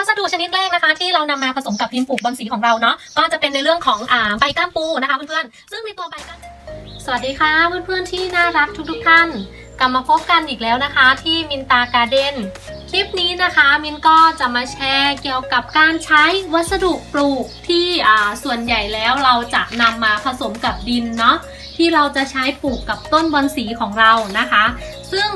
วัสดุชนิดแรกนะคะที่เรานำมาผสมกับดินปลูกบอนสีของเราเนาะก็จะเป็นในเรื่องของอ่าใบก้ามปูนะคะเพื่อนๆซึ่งในตัวใบก้ามสวัสดีค่ะเพื่อนๆที่น่ารักทุกๆท่าน กลับมาพบกันอีกแล้วนะคะ ที่มินตาการ์เด้นคลิปนี้นะคะมินก็จะมาแชร์เกี่ยวกับการใช้วัสดุปลูกที่อ่าส่วนใหญ่แล้วเราจะนำมาผสมกับดินเนาะที่เราจะใช้ปลูกกับต้นบอนสีของเรานะคะ ซึ่ง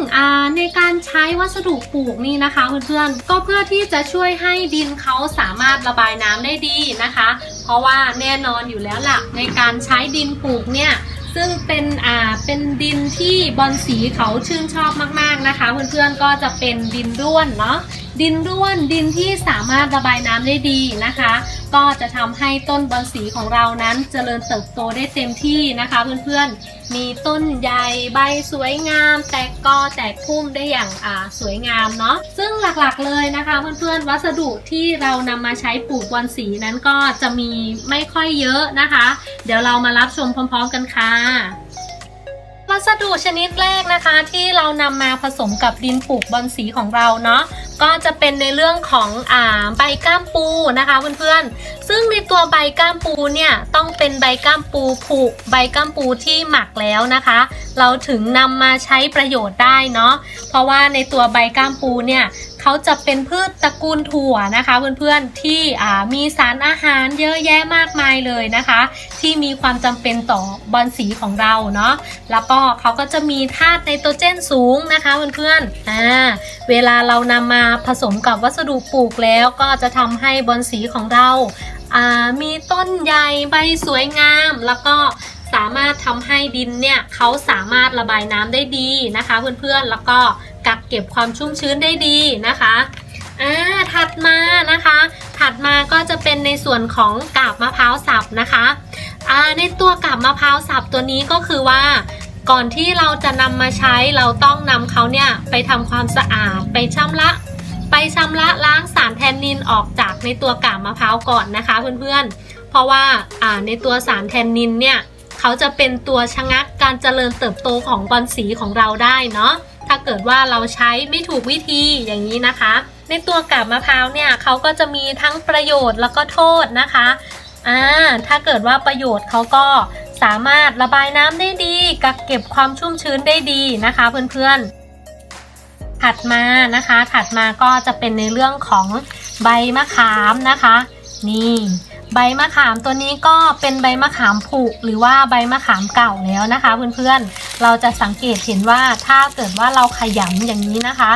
ในการใช้วัสดุปลูกนี่นะคะเพื่อนๆก็เพื่อที่จะช่วยให้ดินเขาสามารถระบายน้ำได้ดีนะคะ เพราะว่าแน่นอนอยู่แล้วล่ะในการใช้ดินปลูกเนี่ยซึ่งเป็นอ่าเป็นดินที่บอนสีเขาชื่นชอบมากๆนะคะ เพื่อนๆก็จะเป็นดินร่วนเนาะ ดินร่วนดินที่สามารถระบายน้ำได้ดีนะคะ ก็จะทำให้ต้นบอนสีของเรานั้นเจริญเติบโตได้เต็มที่นะคะเพื่อนๆ มีต้นใหญ่ใบสวยงาม แตกกอแตกพุ่มได้อย่างอ่าสวยงามเนาะซึ่งหลักๆเลยนะคะเพื่อนๆ วัสดุที่เรานำมาใช้ปลูกบอนสีนั้นก็จะมีไม่ค่อยเยอะนะคะ เดี๋ยวเรามารับชมพร้อมๆกันค่ะวัสดุชนิดแรกนะคะที่เรานำมาผสมกับดินปลูกบอนสีของเราเนาะ ก็จะเป็นในเรื่องของอ่าใบก้ามปูนะคะเพื่อนๆ ซึ่งในตัวใบก้ามปูเนี่ยต้องเป็นใบก้ามปูผุใบก้ามปูที่หมักแล้วนะคะ เราถึงนำมาใช้ประโยชน์ได้เนาะเพราะว่าในตัวใบก้ามปูเนี่ย เขาจะเป็นพืชตระกูลถั่วนะคะเพื่อนๆที่มีสารอาหารเยอะแยะมากมายเลยนะคะ ที่มีความจำเป็นต่อบอนสีของเราเนาะแล้วก็เขาก็จะมีธาตุไนโตรเจนสูงนะคะเพื่อนๆอ่าเวลาเรานำมาผสมกับวัสดุปลูกแล้วก็จะทำให้บอนสีของเรามีต้นใหญ่ใบสวยงาม แล้วก็สามารถทำให้ดินเนี่ยเขาสามารถระบายน้ำได้ดีนะคะ เพื่อนๆแล้วก็ กักเก็บความชุ่มชื้นได้ดีนะคะอ่าถัดมานะคะ ถัดมาก็จะเป็นในส่วนของกาบมะพร้าวสับนะคะอ่าในตัวกับมะพร้าวสับตัวนี้ก็คือว่า ก่อนที่เราจะนำมาใช้เราต้องนำเขาเนี่ยไปทำความสะอาดไปชำระ ไปชำระล้างสารแทนนินออกจากในตัวกาบมะพร้าวก่อนนะคะเพื่อนๆ เพราะว่าอ่าในตัวสารแทนนินเนี่ยเขาจะเป็นตัวชะงักการเจริญเติบโตของบอนสีของเราได้เนาะาเกิดว่าเราใช้ไม่ถูกวิธีอย่างนี้นะคะ ในตัวกาบมะพร้าวเนี่ยเขาก็จะมีทั้งประโยชน์แล้วก็โทษนะคะอ่าถ้าเกิดว่าประโยชน์เขาก็สามารถระบายน้ำได้ดีกักเก็บความชุ่มชื้นได้ดีนะคะเพื่อนๆ ถัดมานะคะถัดมาก็จะเป็นในเรื่องของใบมะขามนะคะ นี่ ใบมะขามตัวนี้ก็เป็นใบมะขามผุหรือว่าใบมะขามเก่าแล้วนะคะ เพื่อนๆ เราจะสังเกตเห็นว่าถ้าเกิดว่าเราขยำอย่างนี้นะคะ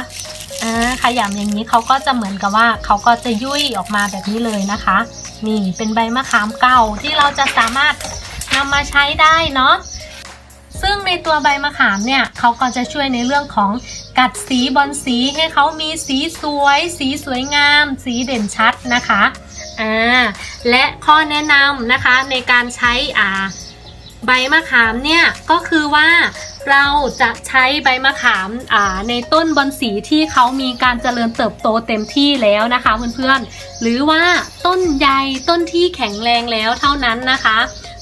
ขยำอย่างนี้เขาก็จะเหมือนกับว่าเขาก็จะยุ่ยออกมาแบบนี้เลยนะคะ นี่เป็นใบมะขามเก่าที่เราจะสามารถนำมาใช้ได้เนาะซึ่งในตัวใบมะขามเนี่ยเขาก็จะช่วยในเรื่องของกัดสีบอลสีให้เขามีสีสวย สีสวยงาม สีเด่นชัดนะคะอ่า และข้อแนะนำนะคะในการใช้อ่าใบมะขามเนี่ยก็คือว่าเราจะใช้ใบมะขามอ่าในต้นบอนสีที่เขามีการเจริญเติบโตเต็มที่แล้วนะคะเพื่อนๆหรือว่าต้นใหญ่ต้นที่แข็งแรงแล้วเท่านั้นนะคะ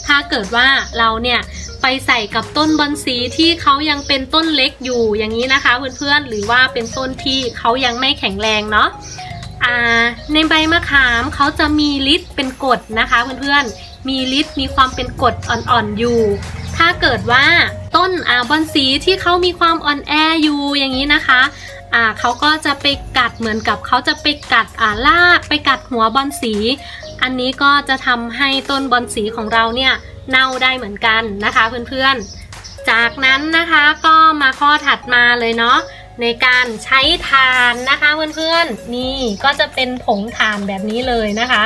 ถ้าเกิดว่าเราเนี่ยไปใส่กับต้นบอนสีที่เขายังเป็นต้นเล็กอยู่อย่างนี้นะคะเพื่อนๆหรือว่าเป็นต้นที่เขายังไม่แข็งแรงเนาะ ในใบมะขามเขาจะมีฤทธิ์เป็นกรดนะคะเพื่อนๆ มีฤทธิ์มีความเป็นกรดอ่อนๆอยู่ ถ้าเกิดว่าต้นอาบอนสีที่เขามีความอ่อนแออยู่อย่างนี้นะคะอ่าเขาก็จะไปกัดเหมือนกับเขาจะไปกัดอ่ารากไปกัดหัวบอนสี อันนี้ก็จะทำให้ต้นบอนสีของเราเนี่ยเน่าได้เหมือนกันนะคะเพื่อนๆ จากนั้นนะคะก็มาข้อถัดมาเลยเนาะ ในการใช้ถ่านนะคะเพื่อนๆ นี่ก็จะเป็นผงถ่านแบบนี้เลยนะคะ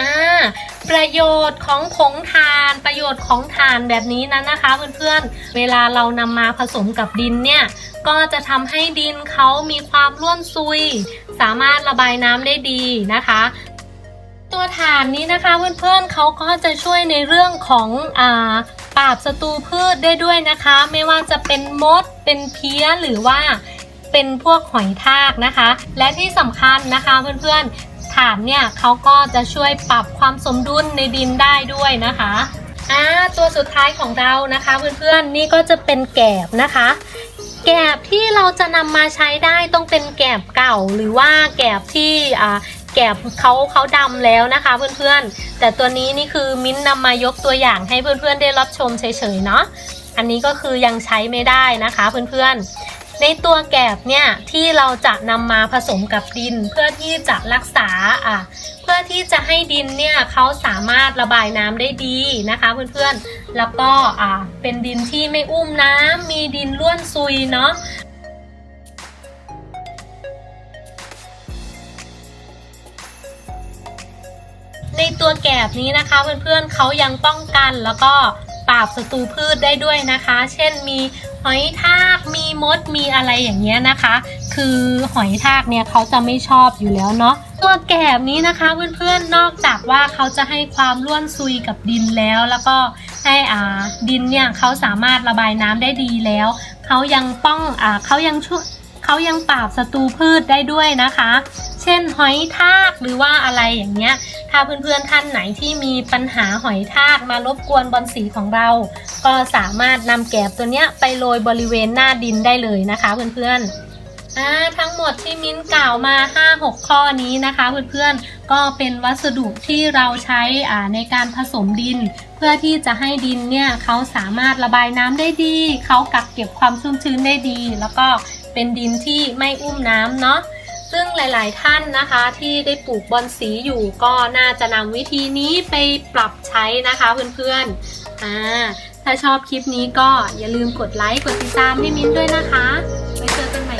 อ่าประโยชน์ของผงถ่านประโยชน์ของถ่านแบบนี้นั้นนะคะเพื่อนๆ เวลาเรานำมาผสมกับดินเนี่ยก็จะทำให้ดินเขามีความร่วนซุย สามารถระบายน้ำได้ดีนะคะตัวถ่านนี้นะคะเพื่อนๆเขาก็จะช่วยในเรื่องของอ่า ปราบศัตรูพืชได้ด้วยนะคะ ไม่ว่าจะเป็นมด เป็นเพี้ยหรือว่าเป็นพวกหอยทากนะคะ และที่สำคัญนะคะเพื่อนๆ ถานเนี่ยเขาก็จะช่วยปรับความสมดุลในดินได้ด้วยนะคะอ่าตัวสุดท้ายของเรานะคะเพื่อนๆ นี่ก็จะเป็นแกบนะคะ แกบที่เราจะนำมาใช้ได้ต้องเป็นแกบเก่าหรือว่าแกบที่อ่า แกบเขาเขาดำแล้วนะคะเพื่อนๆ แต่ตัวนี้นี่คือมิ้นนำมายกตัวอย่างให้เพื่อนๆได้รับชมเฉยๆเนาะอันนี้ก็คือยังใช้ไม่ได้นะคะเพื่อนๆ ในตัวแกบเนี่ยที่เราจะนำมาผสมกับดิน เพื่อที่จะรักษาอะเพื่อที่จะให้ดินเนี่ยเขาสามารถระบายน้ำได้ดีนะคะเพื่อนๆ แล้วก็อ่าเป็นดินที่ไม่อุ้มน้ำมีดินร่วนซุยเนาะ ตัวแกบนี้นะคะ เพื่อนๆเขายังป้องกันแล้วก็ปราบศัตรูพืชได้ด้วยนะคะ เช่นมีหอยทากมีมดมีอะไรอย่างเงี้ยนะคะ คือหอยทากเนี่ยเขาจะไม่ชอบอยู่แล้วเนาะตัวแกบนี้นะคะเพื่อนๆนอกจากว่าเขาจะให้ความร่วนซุยกับดินแล้ว แล้วก็ให้อ่าดินเนี่ยเขาสามารถระบายน้ำได้ดีแล้วเขายังป้องอ่าเขายังช่วยเขายังปราบศัตรูพืชได้ด้วยนะคะ เช่นหอยทากหรือว่าอะไรอย่างเงี้ย ถ้าเพื่อนๆท่านไหนที่มีปัญหาหอยทากมารบกวนบอนสีของเรา ก็สามารถนำแกบตัวเนี้ยไปโรยบริเวณหน้าดินได้เลยนะคะเพื่อนๆทั้งหมดที่มิ้นกล่าวมา 5-6 ข้อนี้นะคะเพื่อนๆ ก็เป็นวัสดุที่เราใช้ในการผสมดิน เพื่อที่จะให้ดินเนี่ยเขาสามารถระบายน้ำได้ดี เขากักเก็บความชุ่มชื้นได้ดี แล้วก็เป็นดินที่ไม่อุ้มน้ำเนาะ ซึ่งหลาย ๆ ท่านนะคะที่ได้ปลูกบอนสีอยู่ก็น่าจะนำวิธีนี้ไปปรับใช้นะคะเพื่อนๆอ่าถ้าชอบคลิปนี้ก็อย่าลืมกดไลค์กดติดตามให้มิ้นด้วยนะคะไว้เจอกัน